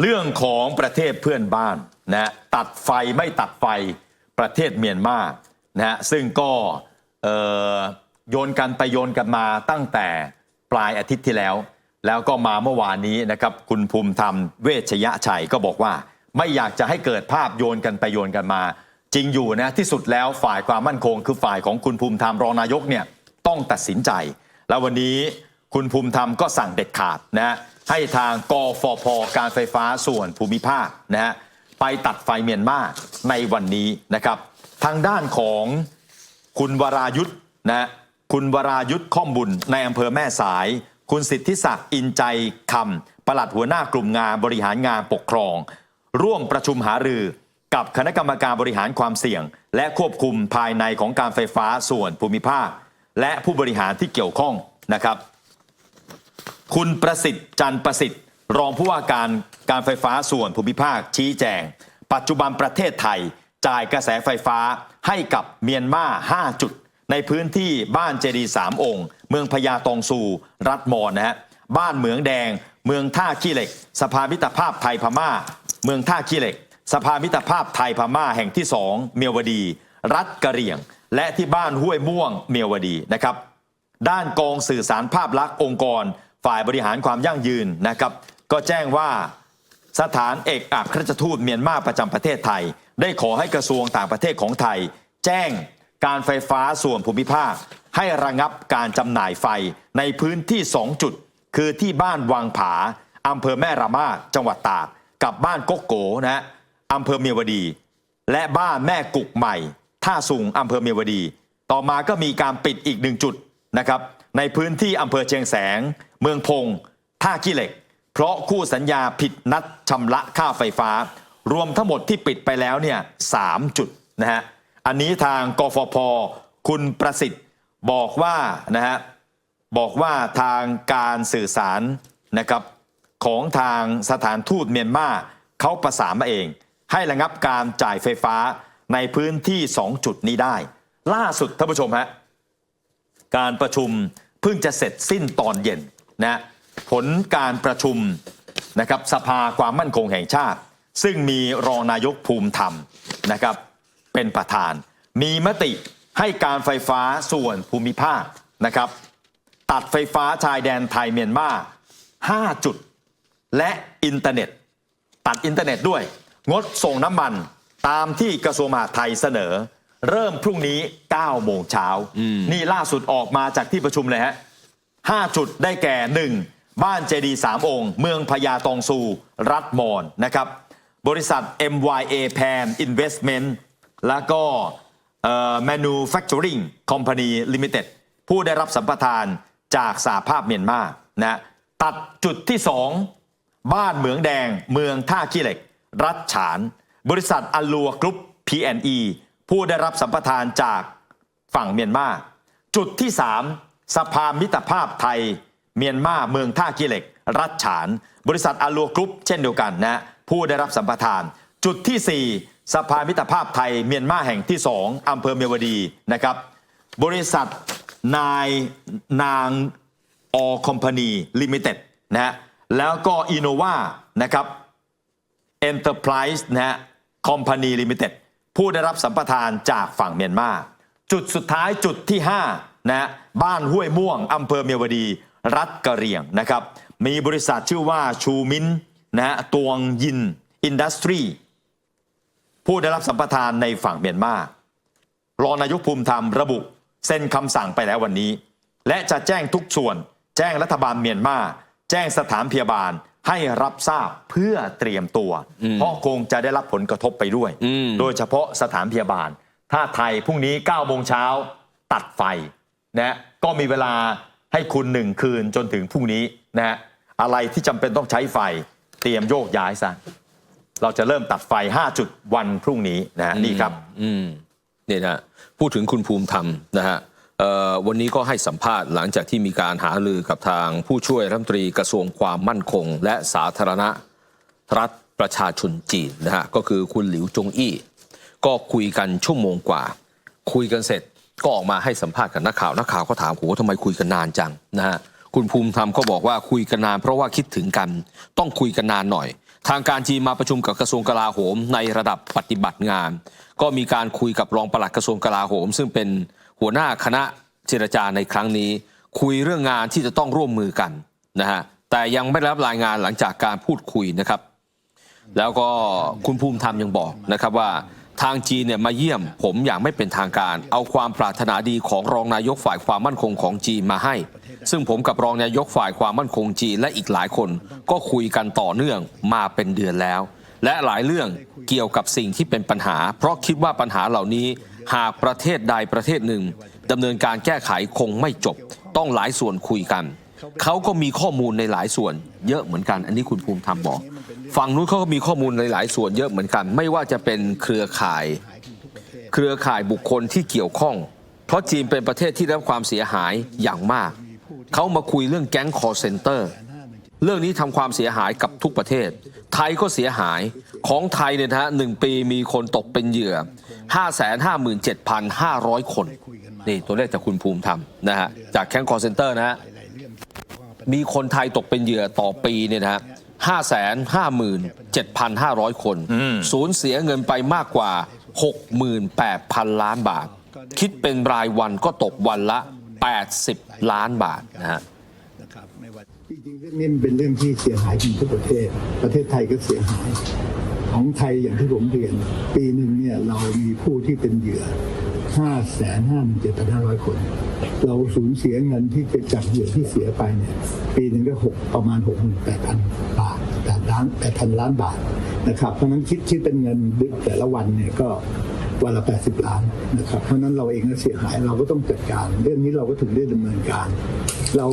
เรื่องของประเทศเพื่อนบ้านนะตัดไฟไม่ตัดไฟประเทศเมียนมานะฮะซึ่งก็โยนกันไปโยนกันมาตั้งแต่ปลายอาทิตย์ที่แล้ว แล้วก็มาเมื่อวานนี้นะครับคุณภูมิธรรมเวชยชัยก็บอกว่า ไม่อยากจะให้เกิดภาพโยนกันไปโยนกันมา จริงอยู่นะที่สุดแล้วฝ่ายความมั่นคง คือฝ่ายของคุณภูมิธรรมรองนายกเนี่ยต้องตัดสินใจ แล้ววันนี้ คุณภูมิธรรมก็สั่งเด็ดขาดนะฮะให้ทางกฟพการไฟฟ้าส่วนภูมิภาคนะฮะไปตัดไฟเมียนมาในวันนี้นะครับ ทางด้านของคุณวรายุทธ์นะฮะคุณวรายุทธ์ข้อมบุญในอำเภอแม่สาย คุณสิทธิศักดิ์อินใจคำปลัดหัวหน้ากลุ่มงานบริหารงานปกครอง ร่วมประชุมหารือกับคณะกรรมการบริหารความเสี่ยง และควบคุมภายในของการไฟฟ้าส่วนภูมิภาค และผู้บริหารที่เกี่ยวข้องนะครับ คุณประสิทธิ์จันประสิทธิ์ รองผู้ว่าการการไฟฟ้าส่วนภูมิภาคชี้แจง ปัจจุบันประเทศไทยจ่ายกระแสไฟฟ้าให้กับเมียนมา5 จุด ในพื้นที่บ้านเจดีสามองค์ เมืองพญาตองซู รัฐมอนนะฮะบ้านเหมืองแดง เมืองท่าขี้เหล็ก สภามิตรภาพไทยพม่า เมืองท่าขี้เหล็ก สภามิตรภาพไทยพม่าแห่งที่สองเมียวดี รัฐกะเหรี่ยง และที่บ้านห้วยม่วงเมียวดีนะครับ ด้านกองสื่อสารภาพลักษณ์องค์กร ฝ่ายบริหารความยั่งยืนนะครับ ก็แจ้งว่าสถานเอกอัครราชทูตเมียนมาประจำประเทศไทย ได้ขอให้กระทรวงต่างประเทศของไทย แจ้งการไฟฟ้าส่วนภูมิภาค ให้ระงับการจำหน่ายไฟในพื้นที่ 2 จุด คือที่บ้านวังผาอำเภอแม่ระมาดจังหวัดตาก กับบ้านกกโกนะฮะอำเภอเมียวดี และบ้านแม่กุกใหม่ ท่าสุงอำเภอเมียวดี ต่อมาก็มีการปิดอีกหนึ่งจุดนะครับในพื้นที่อำเภอเชียงแสง เมืองพงท่าขี้เหล็ก เพราะคู่สัญญาผิดนัดชำระค่าไฟฟ้า รวมทั้งหมดที่ปิดไปแล้วเนี่ยสามจุดนะฮะอันนี้ทางกฟพคุณประสิทธิ์บอกว่านะฮะบอกว่าทางการสื่อสารนะครับของทางสถานทูตเมียนมาเขาประสานมาเอง ให้ระงับการจ่ายไฟฟ้าในพื้นที่ 2 จุดนี้ได้ ล่าสุดท่านผู้ชมฮะการประชุมเพิ่งจะเสร็จสิ้นตอนเย็น นะผลการประชุมนะครับสภาความมั่นคงแห่งชาติ ซึ่งมีรองนายกภูมิธรรมนะครับเป็นประธาน มีมติให้การไฟฟ้าส่วนภูมิภาคนะครับตัดไฟฟ้าชายแดนไทยเมียนมา 5 จุด และอินเทอร์เน็ต ตัดอินเทอร์เน็ตด้วย งดส่งน้ำมันตามที่กระทรวงมหาดไทยเสนอ เริ่มพรุ่งนี้ 9 โมงเช้า นี่ล่าสุดออกมาจากที่ประชุมเลยฮะ 5 จุดได้แก่ 1. บ้านเจดีสามองค์ เมืองพญาตองซู รัฐมอนนะครับ บริษัท MYA Pan Investment แล้วก็ Manufacturing Company Limited ผู้ได้รับสัมปทานจากสหภาพเมียนมานะตัดจุดที่ 2 บ้านเหมืองแดงเมืองท่าขี้เหล็ก รัฐฉาน บริษัทอัลลัวกรุ๊ป PNE ผู้ได้รับสัมปทานจากฝั่งเมียนมา จุดที่ 3 สภามิตรภาพไทย เมียนมาเมืองท่าขี้เหล็ก รัฐฉาน บริษัทอัลลัวกรุ๊ปเช่นเดียวกันนะผู้ได้รับสัมปทาน จุดทีสี่ 4 สภามิตรภาพไทย เมียนมาแห่งที่ 2อำเภอเมียวดีนะครับ บริษัทนายนางออคอมพานีลิมิเต็ดนะฮะแล้วก็อินโนวานะครับ Enterprise นะฮะ Company Limited ผู้ได้รับสัมปทานจากฝั่งเมียนมา จุดสุดท้ายจุดที่ 5 นะฮะบ้านห้วยม่วงอำเภอเมียวดี รัฐกะเหรี่ยงนะครับ มีบริษัทชื่อว่าชูมินนะฮะตวงยินอินดัสทรีผู้ได้รับสัมปทานในฝั่งเมียนมารองนายกภูมิธรรมระบุเซ็นคำสั่งไปแล้ววันนี้ และจะแจ้งทุกส่วน แจ้งรัฐบาลเมียนมา แจ้งสถานพยาบาลให้รับทราบเพื่อเตรียมตัว เพราะคงจะได้รับผลกระทบไปด้วยอืมโดยเฉพาะสถานพยาบาล ถ้าไทยพรุ่งนี้9โมงเช้าตัดไฟ นะก็มีเวลาให้คุณหนึ่งคืนจนถึงพรุ่งนี้นะฮะอะไรที่จำเป็นต้องใช้ไฟเตรียมโยกย้ายซะเราจะเริ่มตัดไฟ 5 จุดวันพรุ่งนี้นะฮะนี่ครับอืมเนี่ยนะพูดถึงคุณภูมิธรรมนะฮะเอ่อวันนี้ก็ให้สัมภาษณ์หลังจากที่มีการหารือกับทางผู้ช่วยรัฐมนตรีกระทรวงความมั่นคง และสาธารณรัฐประชาชนจีนนะฮะก็คือคุณหลิวจงอี้ ก็คุยกันชั่วโมงกว่า คุยกันเสร็จ ก็ออกมาให้สัมภาษณ์กับนักข่าวนักข่าวก็ถามโหทำไมคุยกันนานจังนะฮะคุณภูมิธรรมก็บอกว่าคุยกันนาน เพราะว่าคิดถึงกัน ต้องคุยกันนานหน่อย ทางการจีนมาประชุมกับกระทรวงกลาโหมในระดับปฏิบัติงาน ก็มีการคุยกับรองปลัดกระทรวงกลาโหม ซึ่งเป็นหัวหน้าคณะเจรจาในครั้งนี้ คุยเรื่องงานที่จะต้องร่วมมือกันนะฮะแต่ยังไม่รับรายงานหลังจากการพูดคุยนะครับ แล้วก็คุณภูมิธรรมยังบอกนะครับว่า ทางจีนเนี่ยมาเยี่ยม ผมอย่างไม่เป็นทางการ เอาความปรารถนาดีของรองนายกฝ่ายความมั่นคงของจีนมาให้ ซึ่งผมกับรองนายกฝ่ายความมั่นคงจีนและอีกหลายคน ก็คุยกันต่อเนื่องมาเป็นเดือนแล้ว และหลายเรื่องเกี่ยวกับสิ่งที่เป็นปัญหา เพราะคิดว่าปัญหาเหล่านี้ หากประเทศใดประเทศหนึ่งดำเนินการแก้ไขคงไม่จบ ต้องหลายส่วนคุยกันเขาก็มีข้อมูลในหลายส่วน เยอะเหมือนกัน อันนี้คุณภูมิธรรมบอก ฝั่งนู้นเขาก็มีข้อมูลในหลายส่วนเยอะเหมือนกัน ไม่ว่าจะเป็นเครือข่าย เครือข่ายบุคคลที่เกี่ยวข้อง เพราะจีนเป็นประเทศที่ได้รับความเสียหายอย่างมาก เขามาคุยเรื่องแก๊งคอร์เซนเตอร์เรื่องนี้ทำความเสียหายกับทุกประเทศ ไทยก็เสียหายของไทยเนี่ยนะฮะหนึ่งปีมีคนตกเป็นเหยื่อ 557,500 คน นี่ตัวเลขจากคุณภูมิธรรมนะฮะจากแก๊งคอร์เซนเตอร์นะฮะมีคนไทยตกเป็นเหยื่อต่อปีเนี่ยนะฮะ ห้าแสนห้าหมื่นเจ็ดพันห้าร้อยคน สูญเสียเงินไปมากกว่า 68,000 ล้านบาท คิดเป็นรายวันก็ตกวันละ 80 ล้านบาทนะฮะนะครับไม่ว่าจริงๆเรื่องนี้มันเป็นเรื่องที่เสียหายจริงทุกประเทศ ประเทศไทยก็เสียหาย ของไทยอย่างที่ผมเรียน ปีหนึ่งเนี่ยเรามีผู้ที่เป็นเหยื่อ 5 5 7 5 0 0 คน เราสูญเสียเงินที่จะจากเหยื่อที่เสียไปเนี่ย ปีหนึ่งก็หกประมาณ 68,000บาท8 ล้าน8,000ล้านบาทนะครับ เพราะนั้นคิดคิดเป็นเงินแต่ละวันเนี่ยก็วันละ 80 ล้านนะครับ เพราะนั้นเราเองก็เสียหายเราก็ต้องจัดการ เรื่องนี้เราก็ถึงได้ดำเนินการ เรา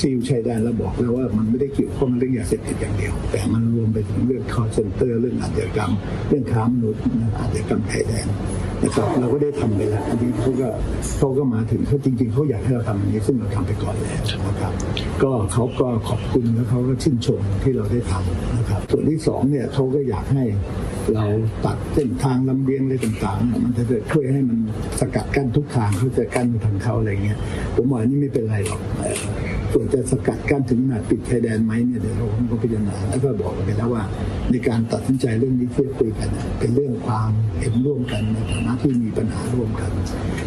ซีลชายแดนเราบอกแล้วว่ามันไม่ได้เกี่ยวข้องเรื่องยาเสพติดอย่างเดียว แต่มันรวมไปถึงเรื่องคอร์เซนเตอร์เรื่องอาชญากรรม เรื่องค้ามนุษย์นะอาชญากรรมชายแดน นะครับเราก็ได้ทำไปแล้วอันนี้เขาก็เขาก็มาถึงเขาจริง ๆเขาอยากให้เราทำอย่างนี้ซึ่งเราทำไปก่อนแล้วนะครับ ก็เขาก็ขอบคุณแล้วเขาก็ชื่นชมที่เราได้ทำนะครับ ส่วนที่สองเนี่ยเขาก็อยากให้เราตัดเส้นทางลำเลียงอะไรต่างๆเนี่ยมันจะช่วยให้มันสกัดกั้นทุกทางเขาจะกั้นทางเขาอะไรเงี้ยผมว่านี่ไม่เป็นไรหรอก ส่วนจะสกัดกั้นถึงขนาดปิดชายแดนไหมเนี่ยเดี๋ยวเราคงต้องพิจารณาแล้วก็บอกไปแล้วว่า ในการตัดสินใจเรื่องนี้ที่คุยกันเนี่ยเป็นเรื่องความเห็นร่วมกันในฐานะที่มีปัญหาร่วมกัน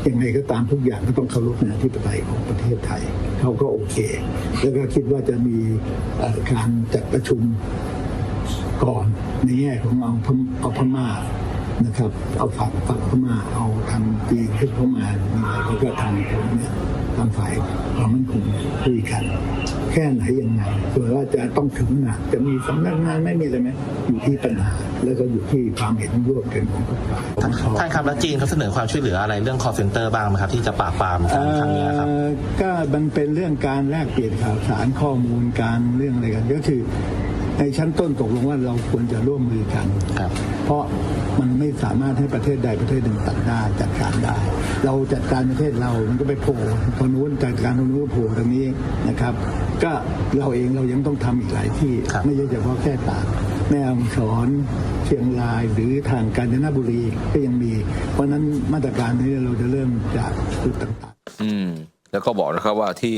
ยังไงก็ตามทุกอย่างก็ต้องเคารพในอธิปไตยของประเทศไทยเขาก็โอเค แล้วก็คิดว่าจะมีการจัดประชุมก่อนในแง่ของเอาพมเอาพม่านะครับ เอาฝั่งฝั่งพม่าเอาทางจีนขึ้นเข้ามาแล้วก็ทางผมเนี่ย ทางฝ่ายความมั่นคงเนี่ยคุยกัน แค่ไหนยังไงส่วนว่าจะต้องถึงหนักจะมีสำนักงานไม่มีอะไรไหมอยู่ที่ปัญหา แล้วก็อยู่ที่ความเห็นร่วมกันของทุกฝ่ายท่านท่านครับแล้วจีนเขาเสนอความช่วยเหลืออะไรเรื่อง call center บ้างไหมครับ ที่จะปราบปรามการครั้งนี้ครับเอ่อก็มันเป็นเรื่องการแลกเปลี่ยนข่าวสารข้อมูลการเรื่องอะไรกันก็คือในชั้นต้นตกลงว่าเราควรจะร่วมมือกันครับเพราะ มันไม่สามารถให้ประเทศใดประเทศหนึ่งตัดได้จัดการได้ เราจัดการประเทศเรามันก็ไปโผล่ทางนู้นจัดการทางนู้นก็โผล่ทางนี้นะครับ ก็เราเองเรายังต้องทำอีกหลายที่ครับไม่ใช่เฉพาะแค่ตากแม่ฮ่องสอนเชียงรายหรือทางกาญจนบุรีก็ยังมี เพราะฉะนั้นมาตรการนี้เราจะเริ่มจากจุดต่างๆ อืม แล้วก็บอกนะครับว่าที่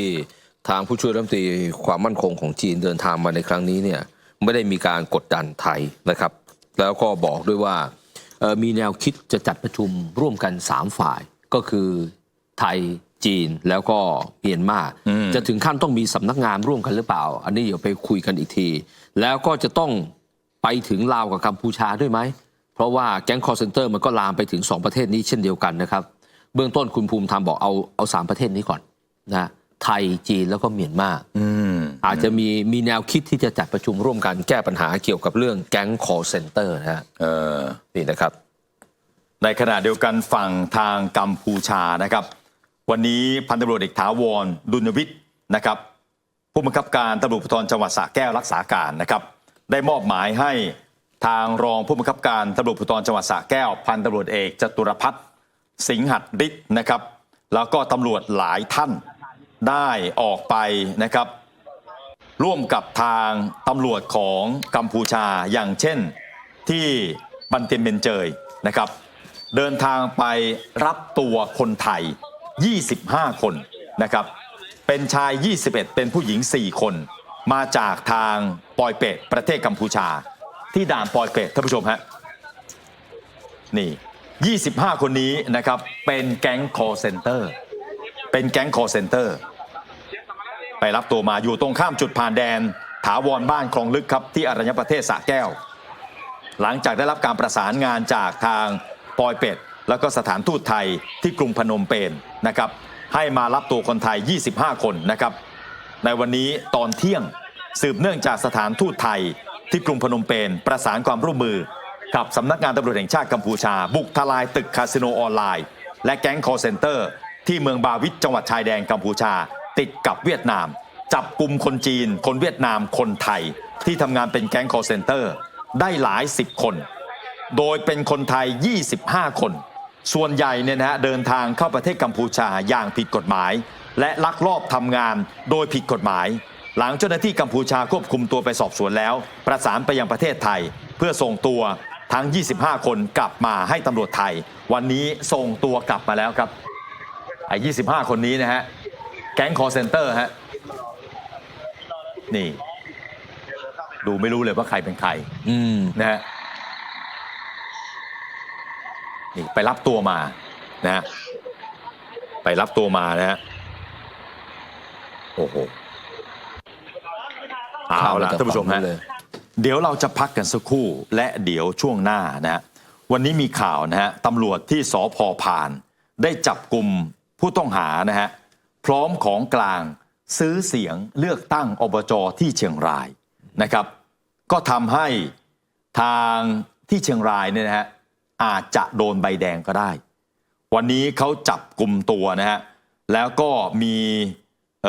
ทางผู้ช่วยรัฐมนตรีความมั่นคงของจีนเดินทางมาในครั้งนี้เนี่ย ไม่ได้มีการกดดันไทยนะครับ แล้วก็บอกด้วยว่าเอ่อ มีแนวคิดจะจัดประชุมร่วมกัน 3 ฝ่ายก็คือไทยจีนแล้วก็เมียนมาอืมจะถึงขั้นต้องมีสำนักงานร่วมกันหรือเปล่า อันนี้เดี๋ยวไปคุยกันอีกที แล้วก็จะต้องไปถึงลาวกับกัมพูชาด้วยไหม เพราะว่าแก๊งคอร์เซนเตอร์มันก็ลามไปถึง 2 ประเทศนี้เช่นเดียวกันนะครับ เบื้องต้นคุณภูมิธรรมบอกเอาเอาสามประเทศนี้ก่อนนะ ไทยจีนแล้วก็เมียนมาอืมอาจจะมีมีแนวคิดที่จะจัดประชุมร่วมกันแก้ปัญหาเกี่ยวกับเรื่องแก๊งคอร์เซนเตอร์นะฮะเออนี่นะครับ ในขณะเดียวกันฝั่งทางกัมพูชานะครับ วันนี้พันตำรวจเอกถาวรดุลยวิทย์นะครับ ผู้บังคับการตำรวจภูธรจังหวัดสระแก้วรักษาการนะครับ ได้มอบหมายให้ทางรองผู้บังคับการตำรวจภูธรจังหวัดสระแก้ว พันตำรวจเอกจตุรพัฒน์สิงหัดฤทธิ์นะครับ แล้วก็ตำรวจหลายท่าน ได้ออกไปนะครับ ร่วมกับทางตำรวจของกัมพูชาอย่างเช่นที่บันเตยนเบนเจยนะครับ เดินทางไปรับตัวคนไทย 25 คนนะครับ เป็นชาย 21 เป็นผู้หญิง 4 คน มาจากทางปอยเป็ดประเทศกัมพูชา ที่ด่านปอยเปตท่านผู้ชมฮะนี่25 คนนี้นะครับเป็นแก๊ง call center เป็นแก๊ง call center ไปรับตัวมาอยู่ตรงข้ามจุดผ่านแดน ถาวรบ้านคลองลึกครับที่อรัญญประเทศสะแก้ว หลังจากได้รับการประสานงานจากทางปอยเป็ด แล้วก็สถานทูตไทยที่กรุงพนมเปญนะครับให้มารับตัวคนไทย 25 คนนะครับ ในวันนี้ตอนเที่ยงสืบเนื่องจากสถานทูตไทยที่กรุงพนมเปญประสานความร่วมมือ กับสำนักงานตำรวจแห่งชาติกัมพูชา บุกทลายตึกคาสิโนออนไลน์ และแก๊งคอร์เซนเตอร์ ที่เมืองบาวิตจังหวัดชายแดนกัมพูชา ติดกับเวียดนาม จับกลุ่มคนจีน คนเวียดนามคนไทย ที่ทำงานเป็นแก๊งคอร์เซนเตอร์ ได้หลายสิบคน โดยเป็นคนไทย 25 คน ส่วนใหญ่เนี่ยนะฮะเดินทางเข้าประเทศกัมพูชาอย่างผิดกฎหมาย และลักลอบทำงานโดยผิดกฎหมาย หลังเจ้าหน้าที่กัมพูชาควบคุมตัวไปสอบสวนแล้ว ประสานไปยังประเทศไทย เพื่อส่งตัวทั้ง 25 คนกลับมาให้ตำรวจไทย วันนี้ส่งตัวกลับมาแล้วครับไอ้25 คนนี้นะฮะ แก๊งคอร์เซนเตอร์ฮะนี่ ดูไม่รู้เลยว่าใครเป็นใครอืมนะฮะนี่ไปรับตัวมานะฮะไปรับตัวมานะฮะโอ้โหเอาละท่านผู้ชมฮะเลยเดี๋ยวเราจะพักกันสักครู่ และเดี๋ยวช่วงหน้านะฮะวันนี้มีข่าวนะฮะตำรวจที่สพพาน ได้จับกลุ่มผู้ต้องหานะฮะพ ร้อมของกลางซื้อเสียงเลือกตั้งอบจที่เชียงรายนะครับ ก็ทำให้ทางที่เชียงรายเนี่ยนะฮะอาจจะโดนใบแดงก็ได้ วันนี้เขาจับกลุ่มตัวนะฮะแล้วก็มีเ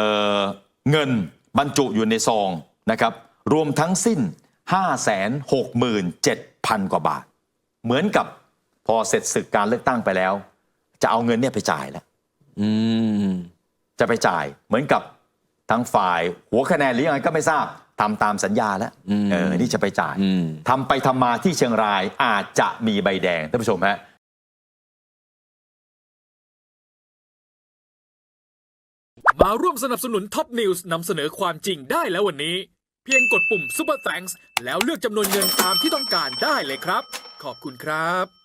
เงินบรรจุอยู่ในซองนะครับ รวมทั้งสิ้น 567,000 กว่าบาท เหมือนกับพอเสร็จศึกการเลือกตั้งไปแล้ว จะเอาเงินเนี่ยไปจ่ายแล้ว อืม จะไปจ่ายเหมือนกับทางฝ่ายหัวคะแนนหรือยังไงก็ไม่ทราบทำตามสัญญาแล้วอืมเออนี่จะไปจ่ายอืมทำไปทำมาที่เชียงรายอาจจะมีใบแดงท่านผู้ชมฮะมาร่วมสนับสนุนท็อปนิวส์นำเสนอความจริงได้แล้ววันนี้ เพียงกดปุ่ม Super Thanks แล้วเลือกจำนวนเงินตามที่ต้องการได้เลยครับ ขอบคุณครับ